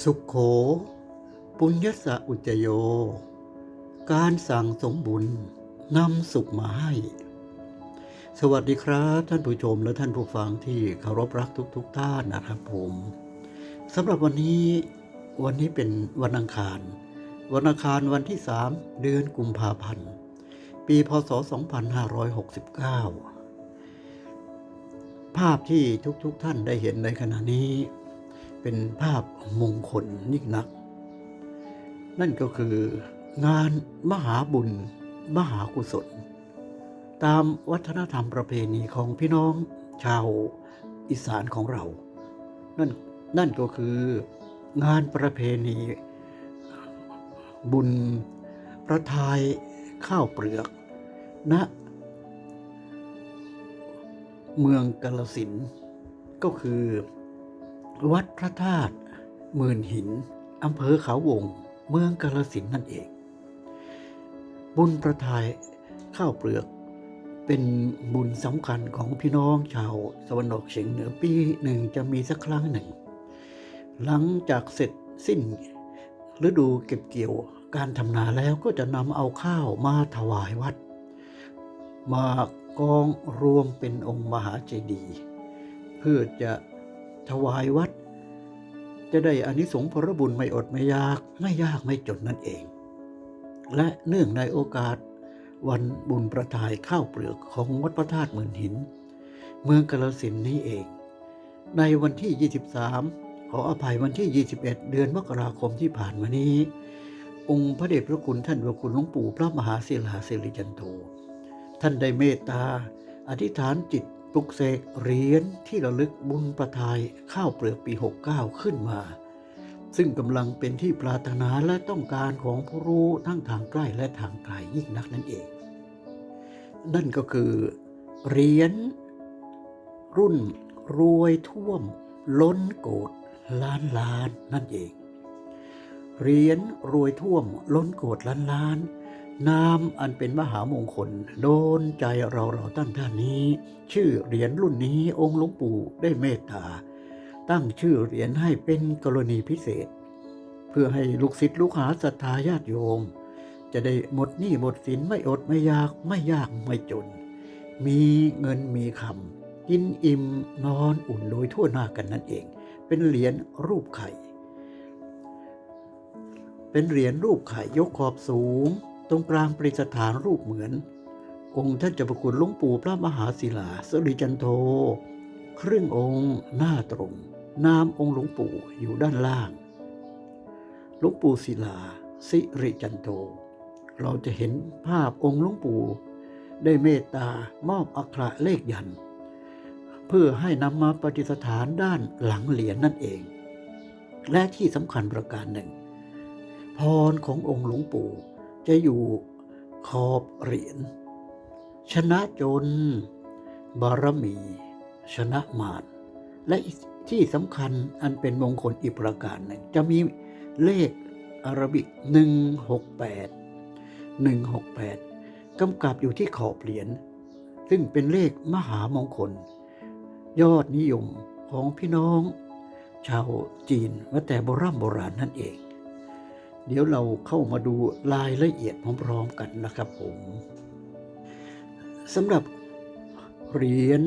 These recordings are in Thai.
สุขโข ปุญญสะอุจโย การสั่งสมบุญนำสุขมาให้ สวัสดีครับ ท่านผู้ชมและท่านผู้ฟังที่เคารพรักทุกๆทท่านนะครับผมสำหรับวันนี้วันนี้เป็นวันอังคาร วันอังคารวันที่ 3 เดือนกุมภาพันธ์ ปีพศ 2569 ภาพที่ทุกๆทท่านได้เห็นในขณะนี้ เป็นภาพมงคลยิ่งนัก นั่นก็คืองานมหาบุญ มหากุศล ตามวัฒนธรรมประเพณีของพี่น้องชาวอีสานของเรา นั่นนั่นก็คืองานประเพณี บุญประทายข้าวเปลือกณเมืองกาลสินก็คือ วัดพระธาตุหมื่นหินอำเภอเขาวง เมืองกาลสินนั่นเอง บุญประทายข้าวเปลือก เป็นบุญสำคัญของพี่น้องชาวสวรรค์เฉียงเหนือปีหนึ่งจะมีสักครั้งหนึ่ง หลังจากเสร็จสิ้นฤดูเก็บเกี่ยวการทำนาแล้วก็จะนำเอาข้าวมาถวายวัด มากองรวมเป็นองค์มหาเจดีย์เพื่อจะ ถวายวัด จะได้อานิสงส์ผลบุญไม่อดไม่ยากไม่ยากไม่จนนั่นเอง และเนื่องในโอกาส วันบุญประทายข้าวเปลือกของวัดพระธาตุหมื่นหิน เมืองกาลสินนี้เอง ในวันที่ 23 ขออภัยวันที่ 21 เดือนมกราคมที่ผ่านมานี้ องค์พระเดชพระคุณท่านพระคุณหลวงปู่พระมหาศิลาสิริจันโทท่านได้เมตตาอธิษฐานจิต ปลุกเสกเหรียญที่ระลึกบุญประทายข้าวเปลือกปี 69 ขึ้นมา ซึ่งกำลังเป็นที่ปรารถนาและต้องการของผู้รู้ทั้งทางใกล้และทางไกลยิ่งนักนั่นเอง นั่นก็คือเหรียญรุ่นรวยท่วม ล้นโกดล้านล้านนั่นเองเหรียญรวยท่วมล้นโกดล้านล้านน นามอันเป็นมหามงคล โดนใจเราเราตั้งท่านนี้ ชื่อเหรียญรุ่นนี้องค์หลวงปู่ได้เมตตา ตั้งชื่อเหรียญให้เป็นกรณีพิเศษ เพื่อให้ลูกศิษย์ลูกหาศรัทธาญาติโยม จะได้หมดหนี้หมดสินไม่อดไม่ยากไม่ยากไม่จน มีเงินมีคำกินอิ่มนอนอุ่นโดยทั่วหน้ากันนั่นเอง เป็นเหรียญรูปไข่ เป็นเหรียญรูปไข่ยกขอบสูง ตรงกลางประดิษฐานรูปเหมือน องค์ท่านเจ้าประคุณหลวงปู่พระมหาศิลาสริจันโท ครึ่งองค์หน้าตรง นามองค์หลวงปู่อยู่ด้านล่าง หลวงปู่ศิลาสิริจันโท เราจะเห็นภาพองค์หลวงปู่ ได้เมตตามอบอักขระเลขยัน เพื่อให้นำมาปฏิสถานด้านหลังเหรียญนนั่นเอง และที่สำคัญประการหนึ่ง พรขององค์หลวงปู่ จะอยู่ขอบเหรียญชนะจน บารมี ชนะมารและที่สำคัญอันเป็นมงคลอีกประการหนึ่งจะมีเลขอารบิก 168 168กำกับอยู่ที่ขอบเหรียญซึ่งเป็นเลขมหามงคล ยอดนิยมของพี่น้อง ชาวจีนว่าแต่โบราณโบราณนั่นเอง เดี๋ยวเราเข้ามาดูรายละเอียดพร้อมๆกันนะครับผมสำหรับเหรียญ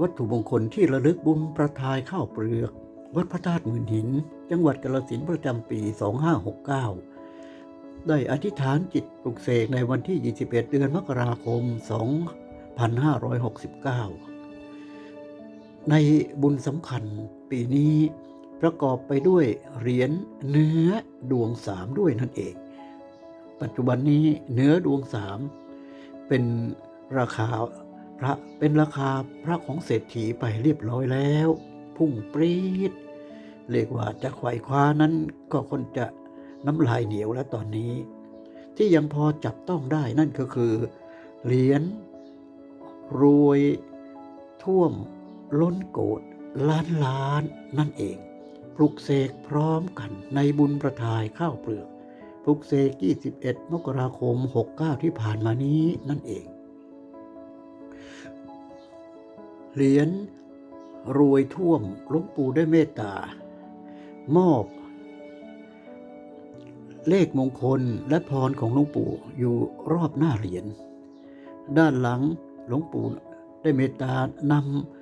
วัตถุมงคลที่ระลึกบุญประทายข้าวเปลือก วัดพระธาตุหมื่นหิน จังหวัดกาฬสินประจำปี 2569 ได้อธิษฐานจิตปลุกเสกในวันที่ 21 เดือนมกราคม 2569 ในบุญสำคัญปีนี้ ประกอบไปด้วยเหรียญเนื้อดวงสามด้วยนั่นเอง ปัจจุบันนี้เนื้อดวงสามเป็นราคาพระเป็นราคาพระของเศรษฐีไปเรียบร้อยแล้ว พุ่งปรีดเรียกว่าจะไขว่คว้านั้นก็คนจะน้ำลายเหนียวแล้วตอนนี้ ที่ยังพอจับต้องได้นั่นก็คือ เหรียญรวยท่วมล้นโกดล้านล้านนั่นเอง ปลุกเสกพร้อมกันในบุญประทายข้าวเปลือกปลุกเสก 21 มกราคม 69 ที่ผ่านมานี้นั่นเอง เหรียญรวยท่วมหลวงปู่ได้เมตตา มอบ เลขมงคลและพรของหลวงปู่อยู่รอบหน้าเหรียญ ด้านหลังหลวงปู่ได้เมตตานำ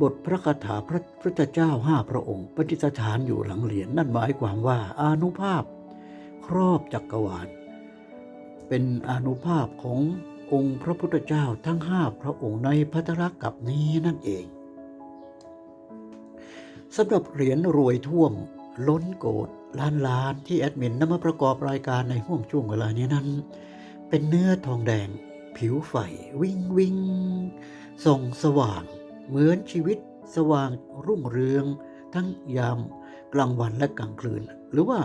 บทพระคาถาพระพุทธเจ้าห้าพระองค์ปฏิสถานอยู่หลังเหรียญนั่นหมายความว่าอานุภาพครอบจักรวาล เป็นอานุภาพขององค์พระพุทธเจ้าทั้งห้าพระองค์ในพัทธกับนี้นั่นเองสำหรับเหรียญรวยท่วมล้นโกดล้านล้านที่แอดมินนำมาประกอบรายการในห่วงช่วงเวลานี้นั้น เป็นเนื้อทองแดง ผิวไฟวิ่งวิ่งส่องสว่าง เหมือนชีวิตสว่างรุ่งเรือง ทั้งยามกลางวันและกลางคืน หรือว่า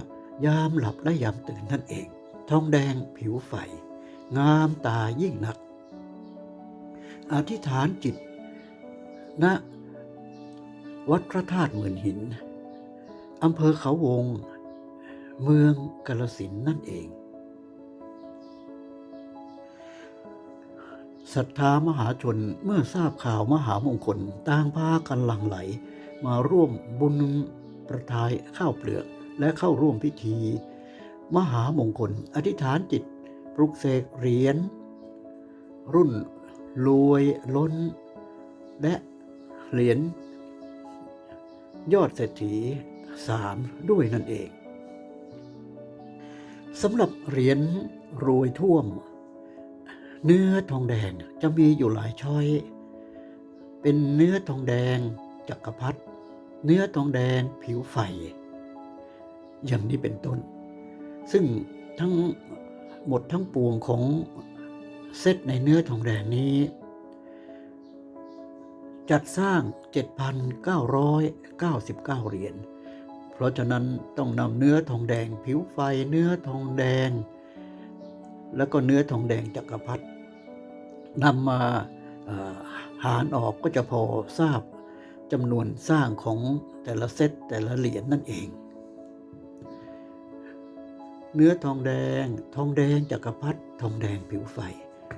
ยามหลับและยามตื่นนั่นเอง ทองแดงผิวไฟงามตายิ่งนัก อธิษฐานจิตณวัดพระธาตุเหมื่นหินอำเภอเขาวง เมืองกาลสินนั่นเอง ศรัทธามหาชนเมื่อทราบข่าวมหามงคลต่างพากันหลั่งไหล มาร่วมบุญประทายข้าวเปลือกและเข้าร่วมพิธี มหามงคล อธิษฐานจิต ปลุกเสกเหรียญรุ่นรวยล้น และเหรียญยอดเศรษฐีสามด้วยนั่นเองสำหรับเหรียญรวยท่วม เนื้อทองแดงจะมีอยู่หลายช้อย เป็นเนื้อทองแดงจักรพรรดิเนื้อทองแดงผิวไฟ อย่างนี้เป็นต้น ซึ่งทั้งหมดทั้งปวงของเซตในเนื้อทองแดงนี้ จัดสร้าง 7,999 เหรียญ เพราะฉะนั้นต้องนำเนื้อทองแดงผิวไฟเนื้อทองแดง แล้วก็เนื้อทองแดงจักรพรรดิ นำมาหารออกก็จะพอทราบจำนวนสร้างของแต่ละเซตแต่ละเหรียญนั่นเอง เนื้อทองแดง ทองแดงจักรพรรดิทองแดงผิวไฟ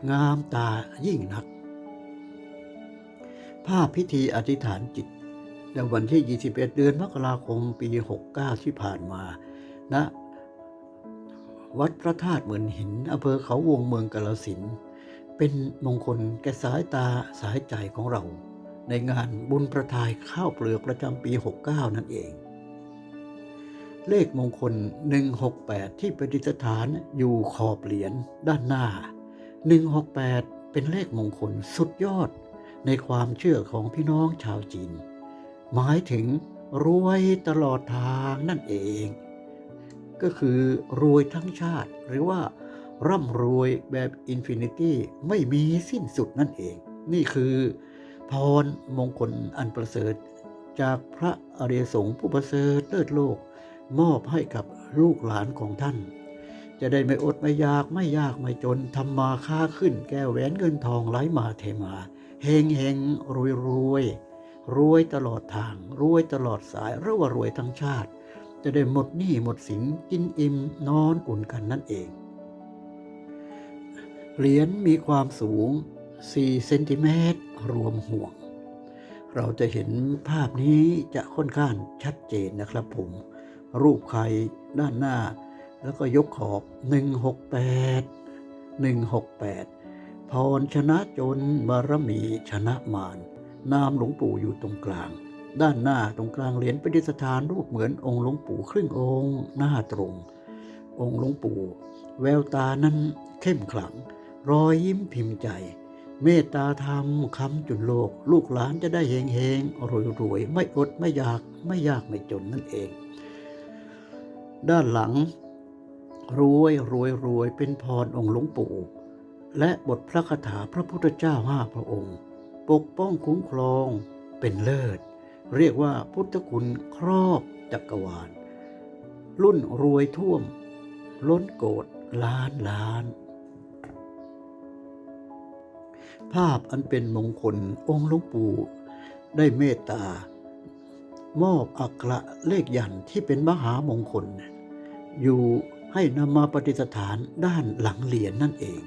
งามตายิ่งนัก ภาพพิธีอธิษฐานจิตในวันที่ 21 เดือนมกราคมปี 69 ที่ผ่านมาณนะวัดพระธาตุเหมือนหินอำเภอเขาวงเมืองกาลสินธุ์ เป็นมงคลแก่สายตาสายใจของเรา ในงานบุญประทายข้าวเปลือกประจำปี 69 นั่นเอง เลขมงคล 168 ที่ประดิษฐานอยู่ขอบเหรียญด้านหน้า 168 เป็นเลขมงคลสุดยอด ในความเชื่อของพี่น้องชาวจีน หมายถึงรวยตลอดทางนั่นเอง ก็คือรวยทั้งชาติหรือว่า ร่ำรวยแบบอินฟินิตี้ไม่มีสิ้นสุดนั่นเอง นี่คือพรมงคลอันประเสริฐ จากพระอริยสงฆ์ผู้ประเสริฐเลิศโลก มอบให้กับลูกหลานของท่าน จะได้ไม่อดไม่ยากไม่ยากไม่จนทำมาค้าขึ้นแก้วแหวนเงินทองไหลมาเทมาเฮงเฮงรวยรวยรวยตลอดทาง รวยตลอดสายหรือว่ารวยทั้งชาติ จะได้หมดหนี้หมดสินกินอิ่มนอนอุ่นกันนั่นเอง เหรียญมีความสูง 4 เซนติเมตรรวมห่วง เราจะเห็นภาพนี้จะค่อนข้างชัดเจนนะครับผม รูปใครด้านหน้า แล้วก็ยกขอบ 168 168 พรชนะจนบารมีชนะมารนามหลวงปู่อยู่ตรงกลาง ด้านหน้าตรงกลางเหรียญประดิษฐานรูปเหมือนองค์หลวงปู่ครึ่งองค์หน้าตรง องค์หลวงปู่ แววตานั้นเข้มขลัง รอยยิ้มพิมพ์ใจ เมตตาธรรมคำจุนโลก ลูกหลานจะได้เฮงเฮงรวยรวยไม่อดไม่อยากไม่ยากไม่จนนั่นเอง ด้านหลัง รวยรวยรวยเป็นพรองค์หลวงปู่ และบทพระคาถาพระพุทธเจ้าห้าพระองค์ ปกป้องคุ้มครองเป็นเลิศ เรียกว่าพุทธคุณครอบจักรวาล รุ่นรวยท่วม ล้นโกดล้านล้าน ภาพอันเป็นมงคลองค์หลวงปู่ได้เมตตามอบอักระเลขยันที่เป็นมหามงคล อยู่ให้นำมาปฏิสถานด้านหลังเหรียญนนั่นเอง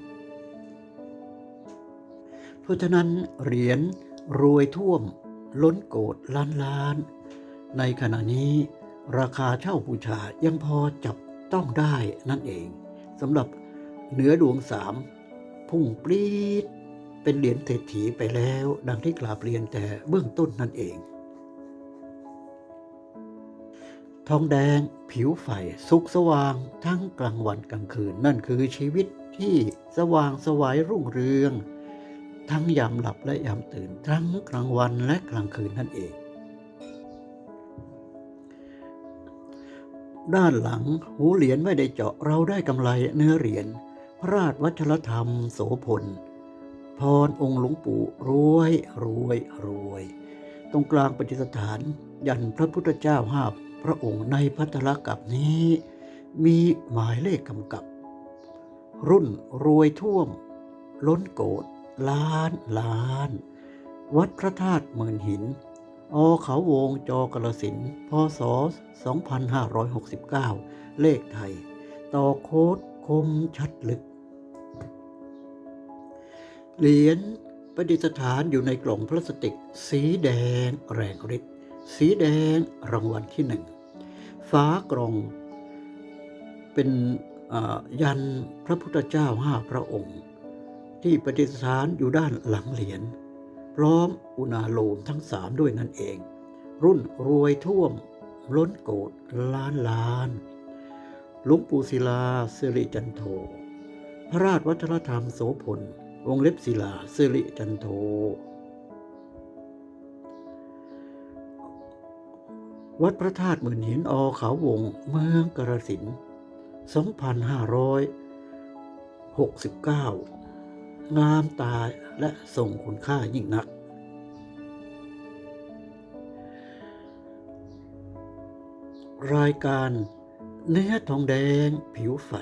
เพราะฉะนั้นเหรียญรวยท่วมล้นโกดล้านล้าน ในขณะนี้ราคาเช่าบูชายังพอจับต้องได้นั่นเองสำหรับเหนือดวงสามพุ่งปรีด เป็นเหรียญเศรษฐีไปแล้ว ดังที่กราบเรียนแต่เบื้องต้นนั่นเอง ทองแดงผิวไฟสุกสว่างทั้งกลางวันกลางคืนนั่นคือชีวิตที่สว่างสวายรุ่งเรือง ทั้งยามหลับและยามตื่น ทั้งกลางวันและกลางคืนนั่นเอง ด้านหลังหูเหรียญไม่ได้เจาะเราได้กำไรเนื้อเหรียญพระราชวัชรธรรมโสพล พรองค์หลวงปู่รวยรวยรวย ตรงกลางปฏิสถานยันพระพุทธเจ้าห้าพระองค์ในพัทธลกับนี้ มีหมายเลขกำกับ รุ่นรวยท่วม ล้นโกดล้านล้าน วัดพระธาตุเมือนหิน อเขาวงจอกรสินพศ 2569 เลขไทย ต่อโคดคมชัดลึก เหรียญประดิษฐานอยู่ในกล่องพลาสติก สีแดงแรงฤทธิ์สีแดงรางวัลที่หนึ่งฝากล่องเป็นยันพระพุทธเจ้าห้าพระองค์ ที่ประดิษฐานอยู่ด้านหลังเหรียญพร้อมอุณาโลมทั้งสามด้วยนั่นเอง รุ่นรวยท่วม ล้นโกดล้านล้านหลวงปู่ศิลาสิริจันโท พระราชวัฒนธรรมโสพล วงเล็บศิลาสิริจันโท วัดพระธาตุหมื่นหินอเขาวงเมืองกระสิน 2569 งามตาและทรงคุณค่ายิ่งนัก รายการเนื้อทองแดงผิวไฟ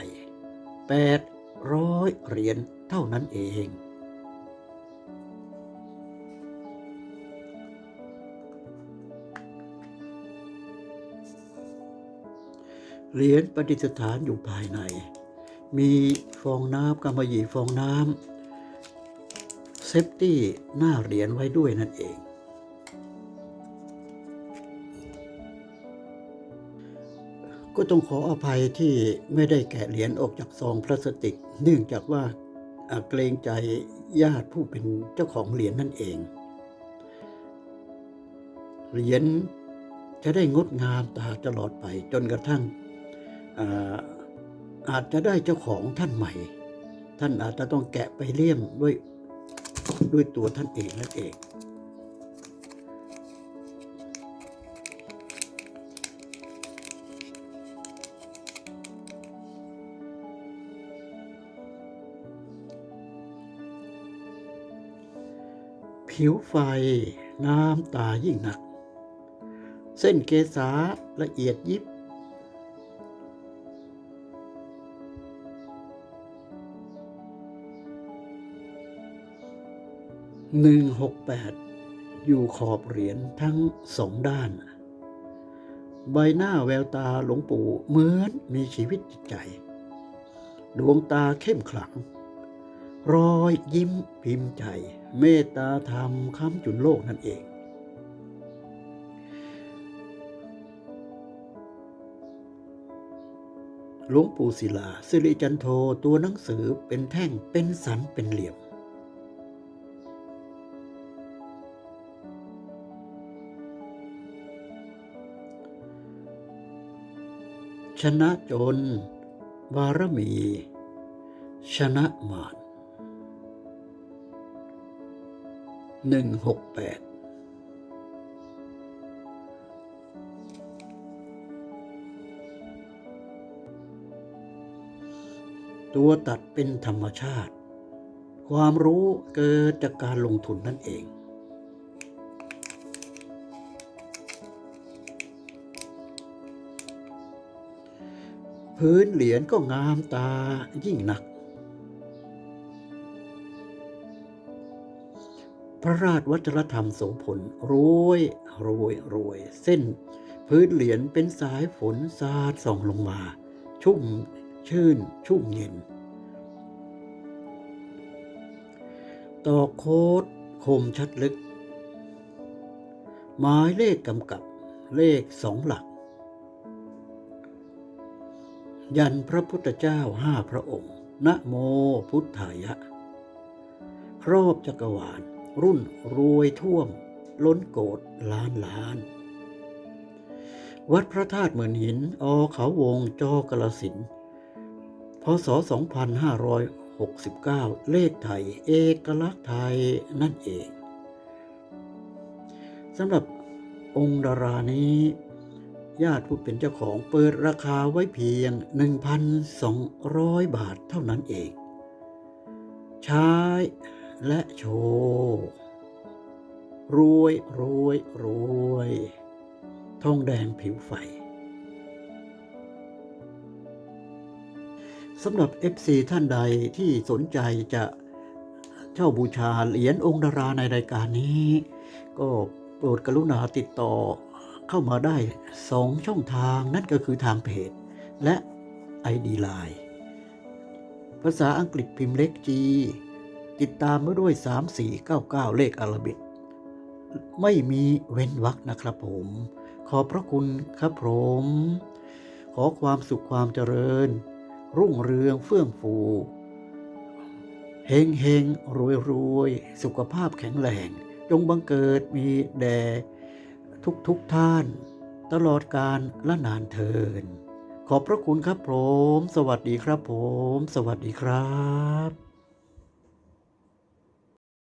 800 เหรียญ เท่านั้นเอง เหรียญประดิษฐานอยู่ภายใน มีฟองน้ำกำมะหยี่ฟองน้ำเซฟตี้หน้าเหรียญไว้ด้วยนั่นเองก็ต้องขออภัยที่ไม่ได้แกะเหรียญออกจากซองพลาสติก เนื่องจากว่าอ่า เกรงใจญาติผู้เป็นเจ้าของเหรียญนั่นเอง เหรียญจะได้งดงามตาตลอดไปจนกระทั่งอาอาจจะได้เจ้าของท่านใหม่ ท่านอาจจะต้องแกะไปเลี่ยมด้วยด้วยตัวท่านเองนั่นเอง ผิวไฟ น้ำตายิ่งหนัก เส้นเกษาละเอียดยิบ หนึ่งหกแปดอยู่ขอบเหรียญทั้งสองด้าน ใบหน้าแววตาหลวงปู่เหมือนมีชีวิตจิตใจ ดวงตาเข้มขลัง รอยยิ้มพิมพ์ใจ เมตตาธรรมค้ำจุนโลกนั่นเอง หลวงปู่ศิลาสิริจันโทตัวหนังสือเป็นแท่งเป็นสันเป็นเหลี่ยม ชนะจนบารมี ชนะมาร หนึ่งหกแปดตัวตัดเป็นธรรมชาติ ความรู้เกิดจากการลงทุนนั่นเอง พื้นเหรียญก็งามตายิ่งหนัก ระราชวัฒนธรรมโสพลรวยรวยรวยเส้น พื้นเหรียญเป็นสายฝนสาดส่องลงมา ชุ่มชื่นชุ่มเย็น ต่อโคดคมชัดลึก หมายเลขกำกับเลขสองหลัก ยันพระพุทธเจ้าห้าพระองค์ นะโมพุทธายะ ครอบจักรวาล รุ่นรวยท่วม ล้นโกดล้านล้าน วัดพระธาตุเหมือนหินอเขาวงจอกระสินพศ 2569 เลขไทย เอกลักษณ์ไทยนั่นเองสำหรับองค์ดารานี้ญาติผู้เป็นเจ้าของเปิดราคาไว้เพียง 1,200 บาทเท่านั้นเอง ใช้ และโชว์รวยรวยรวยทองแดงผิวไฟสำหรับ FC ท่านใดที่สนใจจะเช่าบูชาเหรียญองค์ดาราในรายการนี้ ก็โปรดกรุณาติดต่อเข้ามาได้สองช่องทางนั่นก็คือทางเพจ และ ID Line ภาษาอังกฤษพิมพ์เล็ก G ติดตามมาด้วย 3499 เลขอาราบิกไม่มีเว้นวรรคนะครับผม ขอบพระคุณครับผม ขอความสุขความเจริญ รุ่งเรืองเฟื่องฟูเฮงเฮงรวยรวยสุขภาพแข็งแรง จงบังเกิดมีแด่ทุกทุกท่าน ตลอดการละนานเทิน ขอบพระคุณครับผม สวัสดีครับผม สวัสดีครับ